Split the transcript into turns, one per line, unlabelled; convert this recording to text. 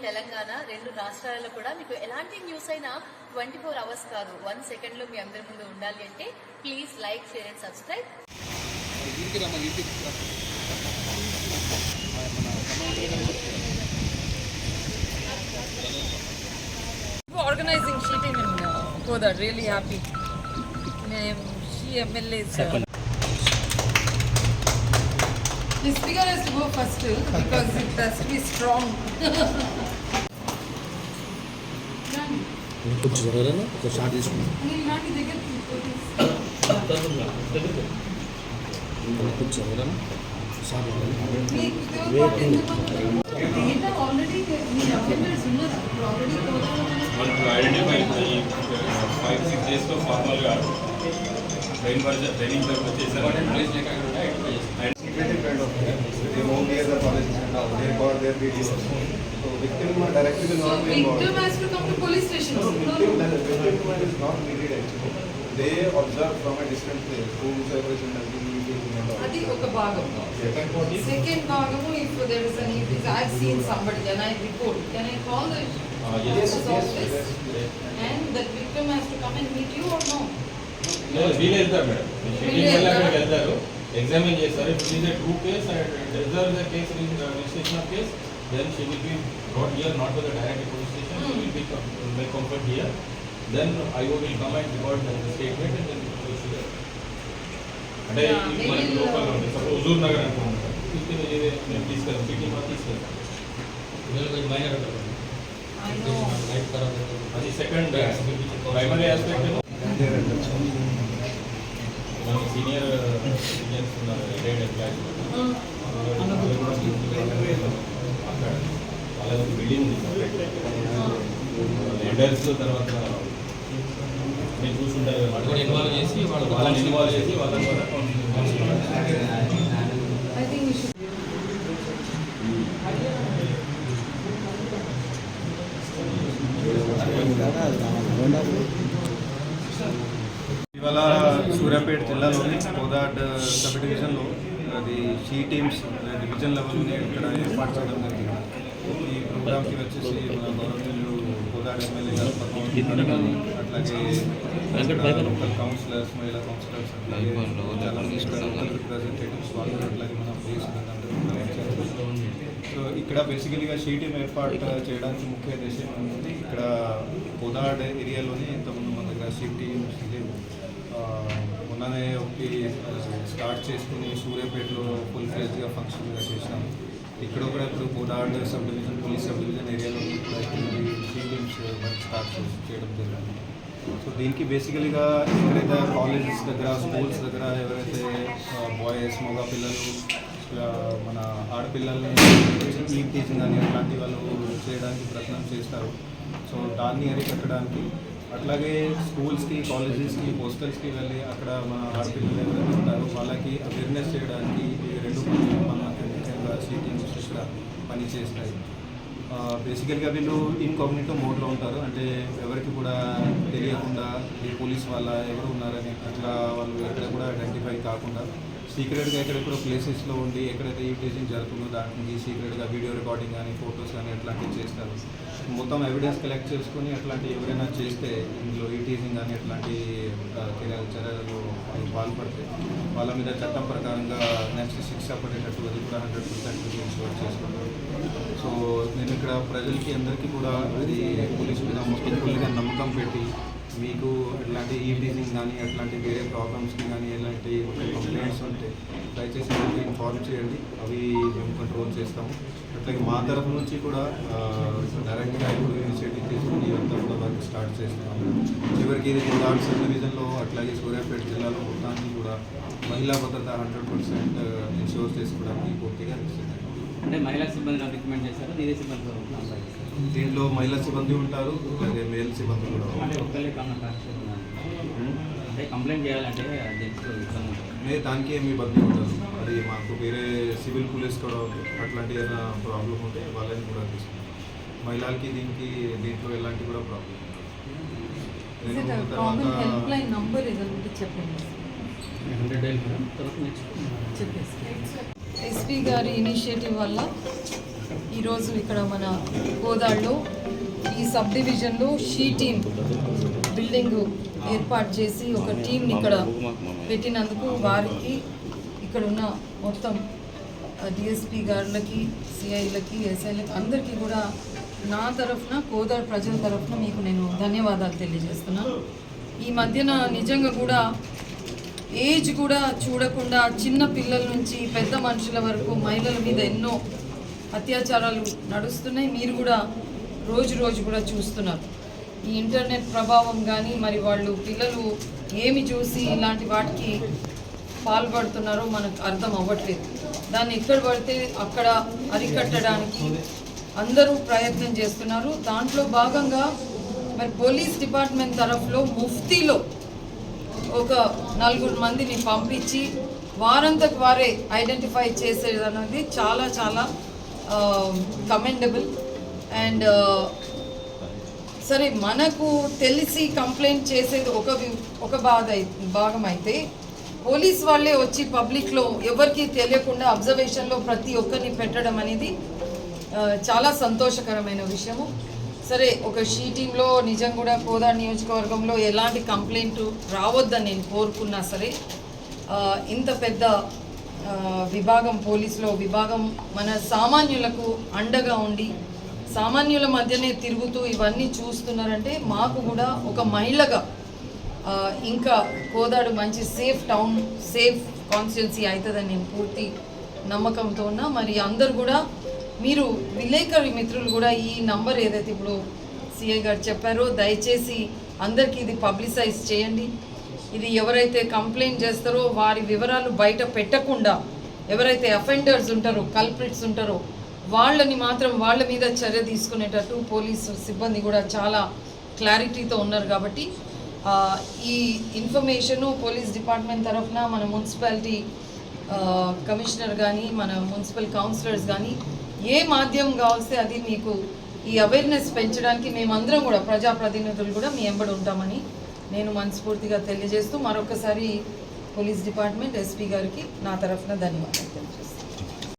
తెలంగాణ రెండు రాష్ట్రాలలో కూడా మీకు ఎలాంటి న్యూస్ అయినా ట్వంటీ ఫోర్ అవర్స్ కాదు వన్ సెకండ్లో మీ అందరి ముందు ఉండాలి అంటే please like share and subscribe
organizing రమ్మ ఇంటికి రా.
for happy shooting MLA uh, This Speaker has to go first because it has to be strong.
कुछ जरा ना तो साथ
ही सुनो नहीं ना
की देखे कुछ
जरा ना साथ ही ये तो ऑलरेडी नहीं ऑलरेडी सुनो ऑलरेडी तो
one identify five six days का फॉर्मल का ट्रेन पर ट्रेनिंग पर
बच्चे सर ट्रेनिंग लेकर identify kind of thing. They know near the colleges and all. They record their videos. So victim directly will
So
not be involved.
victim has to come to police station.
No,
No,
victim,
no.
the victim is not needed actually. They observe from a distant place whomsoever is in the meeting and all.
అది ఒక భాగం
Second point is
second భాగము if there is an if I seen somebody can I report can I call the
yes,
office
yes,
office
yes.
And that victim has to come and meet you or no
లేదు వీళ్ళు వెళ్తారు madam schedule వల్ల అక్కడికి వెళ్తారు examine చేస్తారు ఇప్పుడు is true case and reserve the case registration of case then she will be brought here not to the direct police station she will be my comfort here then IO will come and record the statement and then అంటే
Yeah,
ఇది
they
మనకి
will,
local
uh,
ఉంది suppose Huzur Nagar అనుకుంటాం నేను తీసుకెళ్తాను city మాకు తీసుకెళ్తాను
I know
అది సెకండ్ ప్రైమరీ ఆస్పెక్ట్ మన సీనియర్ ఇంజనీర్స్ ఉన్నారు రిటైర్డ్ ఎంప్లాయీస్ వాళ్ళ బిల్డింగ్ ఉంది లీడర్స్ తర్వాత నేను చూసుంటారు వాళ్ళని ఇన్వాల్వ్ చేసి వాళ్ళని ఇన్వాల్వ్ చేసి వాళ్ళని కూడా
జిల్లాలోని కోదాడ్ సబ్ డివిజన్లో అది షీ టీమ్స్ డివిజన్ లెవెల్ని ఇక్కడ ఏర్పాటు చేయడం జరిగింది. ఈ ప్రోగ్రామ్కి వచ్చేసి మన గవర్నమెంట్ కోదాడ్ ఎమ్మెల్యే గారు అట్లాగే లోకల్ కౌన్సిలర్స్ మహిళా కౌన్సిలర్స్ అట్లాగే చాలా లోకల్ రిప్రజెంటేటివ్స్ వాళ్ళు అట్లాగే మన. సో ఇక్కడ బేసికలీగా షీ టీమ్ ఏర్పాటు చేయడానికి ముఖ్య ఉద్దేశం ఏంటంటే ఇక్కడ కోదాడ్ ఏరియాలోనే ఇంతకుముందు మన దగ్గర షీ టీమ్స్ లేవు మొన్ననే ఒకటి స్టార్ట్ చేసుకుని సూర్యాపేటలో ఫుల్ ఫ్లెజ్గా ఫంక్షన్గా చేసాం ఇక్కడ కూడా ఇప్పుడు Kodad sub division police sub division ఏరియాలో కూడా టీమ్స్ వర్క్ స్టార్ట్ చేయడం జరిగింది. సో దీనికి బేసికలీగా ఎక్కడైతే కాలేజెస్ దగ్గర స్కూల్స్ దగ్గర ఎవరైతే బాయ్స్ మగ పిల్లలు మన ఆడపిల్లల్ని ఈ టీచింగ్ కానీ అట్లాంటి వాళ్ళు చేయడానికి ప్రయత్నం చేస్తారు. సో దాన్ని అరికట్టడానికి అట్లాగే స్కూల్స్కి కాలేజెస్కి హోస్టల్స్కి వెళ్ళి అక్కడ మన ఆడపిల్లలు ఎవరైతే ఉంటారో వాళ్ళకి అవేర్నెస్ చేయడానికి ఈ రెండు మన ముఖ్యంగా సీటింగ్ ఇక్కడ పనిచేస్తాయి. బేసికల్గా వీళ్ళు ఇన్కాగ్నిటో మోడ్లో ఉంటారు. అంటే ఎవరికి కూడా తెలియకుండా ఈ పోలీస్ వాళ్ళ ఎవరు ఉన్నారని అట్లా వాళ్ళు ఎక్కడ కూడా ఐడెంటిఫై కాకుండా సీక్రెట్గా ఎక్కడెక్కడ ప్లేసెస్లో ఉండి ఎక్కడైతే ఈ టీచింగ్ జరుగుతుందో నుంచి సీక్రెట్గా వీడియో రికార్డింగ్ కానీ ఫొటోస్ కానీ అట్లాంటివి చేస్తారు. మొత్తం ఎవిడెన్స్ కలెక్ట్ చేసుకొని అట్లాంటి ఎవరైనా చేస్తే ఇందులో ఈ టీచింగ్ కానీ అట్లాంటి ఆ, చర్యలు పాల్పడితే వాళ్ళ మీద చట్టం ప్రకారంగా నెక్స్ట్ శిక్ష పడేటట్టు అది కూడా హండ్రెడ్ పర్సెంట్ ఇన్షూర్ చేసుకుంటారు సో నేను ఇక్కడ ప్రజలకి అందరికీ కూడా అది పోలీసు మీద మొత్తం ఫుల్గా నమ్మకం పెట్టి మీకు ఇట్లాంటి ఈ కానీ అట్లాంటి వేరే ప్రాబ్లమ్స్ని కానీ ఎలాంటి కంప్లైంట్స్ ఉంటే దయచేసి మీకు ఇన్ఫార్మ్ చేయండి. అవి మేము కంట్రోల్ చేస్తాము. అట్లాగే మా తరఫు నుంచి కూడా డైరెక్ట్గా ఇప్పుడు ఇనిషియేటివ్ తీసుకుని అంతా కూడా వర్క్ స్టార్ట్ చేస్తున్నాము. చివరికి ఇది గుండాడ్ సబ్ డివిజన్లో అట్లాగే సూర్యాపేట జిల్లాలో మొత్తాన్ని కూడా మహిళా భద్రత హండ్రెడ్ పర్సెంట్ ఇన్షూర్ చేసుకోవడానికి పూర్తిగా అనిపిస్తుంది
అంటే మహిళా సిబ్బందిని రికమెండ్ చేశారు నీదే సిబ్బంది
దీంట్లో మహిళా సిబ్బంది ఉంటారు అలాగే మేల్ సిబ్బంది కూడా
అంటే
ఉంటారు
ఒక్కళ్ళే కామన్ అంటే కంప్లైంట్ చేయాలంటే జెంట్స్ ఇబ్బంది ఉంటుంది.
మే దానికి ఏమి ఇబ్బంది ఉండదు. అది మాకు వేరే సివిల్ పోలీస్ కూడా అట్లాంటి ఏదైనా ప్రాబ్లం ఉంటే వాళ్ళని కూడా తీసుకుంటాం. మహిళలకి దీనికి దీంట్లో ఎలాంటి కూడా ప్రాబ్లం
ఎస్పీ గారి ఇనిషియేటివ్ వల్ల ఈరోజు ఇక్కడ మన కోదాడులో ఈ సబ్ డివిజన్లో షీ టీమ్ బిల్డింగ్ ఏర్పాటు చేసి ఒక టీంని ఇక్కడ పెట్టినందుకు వారికి ఇక్కడ ఉన్న మొత్తం డిఎస్పి గారులకి సిఐలకి ఎస్ఐలకి అందరికీ కూడా నా తరఫున కోదాడు ప్రజల తరఫున మీకు నేను ధన్యవాదాలు తెలియజేస్తున్నాను ఈ మధ్యన నిజంగా కూడా ఏజ్ కూడా చూడకుండా చిన్న పిల్లల నుంచి పెద్ద మనుషుల వరకు మహిళల మీద ఎన్నో అత్యాచారాలు నడుస్తున్నాయి. మీరు కూడా రోజు రోజు కూడా చూస్తున్నారు. ఈ ఇంటర్నెట్ ప్రభావం కానీ మరి వాళ్ళు పిల్లలు ఏమి చూసి ఇలాంటి వాటికి పాల్పడుతున్నారో మనకు అర్థం అవ్వట్లేదు. దాన్ని ఎక్కడ పడితే అక్కడ అరికట్టడానికి అందరూ ప్రయత్నం చేస్తున్నారు. దాంట్లో భాగంగా మరి పోలీస్ డిపార్ట్మెంట్ తరఫులో ముఫ్తీలో ఒక నలుగురు మందిని పంపించి వారంతకు వారే ఐడెంటిఫై చేసేది అనేది చాలా చాలా కమెండబుల్ అండ్ సరే మనకు తెలిసి కంప్లైంట్ చేసేది ఒక వి- ఒక బాధ భాగం అయితే పోలీస్ వాళ్ళే వచ్చి పబ్లిక్లో ఎవరికి తెలియకుండా అబ్జర్వేషన్లో ప్రతి ఒక్కరిని పెట్టడం అనేది uh, చాలా సంతోషకరమైన విషయము. సరే ఒక షీ టీంలో నిజం కూడా కోదా నియోజకవర్గంలో ఎలాంటి కంప్లైంట్ రావద్దని నేను కోరుకున్నా సరే uh, ఇంత పెద్ద విభాగం పోలీసులో విభాగం మన సామాన్యులకు అండగా ఉండి సామాన్యుల మధ్యనే తిరుగుతూ ఇవన్నీ చూస్తున్నారంటే మాకు కూడా ఒక మహిళగా ఇంకా కోదాడు మంచి సేఫ్ టౌన్ సేఫ్ కాన్స్టిట్యున్సీ అవుతుందని నేను పూర్తి నమ్మకంతో ఉన్నా. మరి అందరు కూడా మీరు విలేకరి మిత్రులు కూడా ఈ నంబర్ ఏదైతే ఇప్పుడు సిఐ గారు చెప్పారో దయచేసి అందరికీ ఇది పబ్లిసైజ్ చేయండి. ఇది ఎవరైతే కంప్లైంట్ చేస్తారో వారి వివరాలు బయట పెట్టకుండా ఎవరైతే అఫెండర్స్ ఉంటారో కల్ప్రిట్స్ ఉంటారో వాళ్ళని మాత్రం వాళ్ళ మీద చర్య తీసుకునేటట్టు పోలీసు సిబ్బంది కూడా చాలా క్లారిటీతో ఉన్నారు కాబట్టి ఈ ఇన్ఫర్మేషను పోలీస్ డిపార్ట్మెంట్ తరఫున మన మున్సిపాలిటీ కమిషనర్ కానీ మన మున్సిపల్ కౌన్సిలర్స్ కానీ ఏ మాధ్యమం కావాల్సి అది మీకు ఈ అవేర్నెస్ పెంచడానికి మేమందరం కూడా ప్రజాప్రతినిధులు కూడా మీ ఎంబడి ఉంటామని నేను మనస్ఫూర్తిగా తెలియజేస్తూ మరొకసారి పోలీస్ డిపార్ట్మెంట్ ఎస్పీ గారికి నా తరఫున ధన్యవాదాలు తెలియజేస్తాను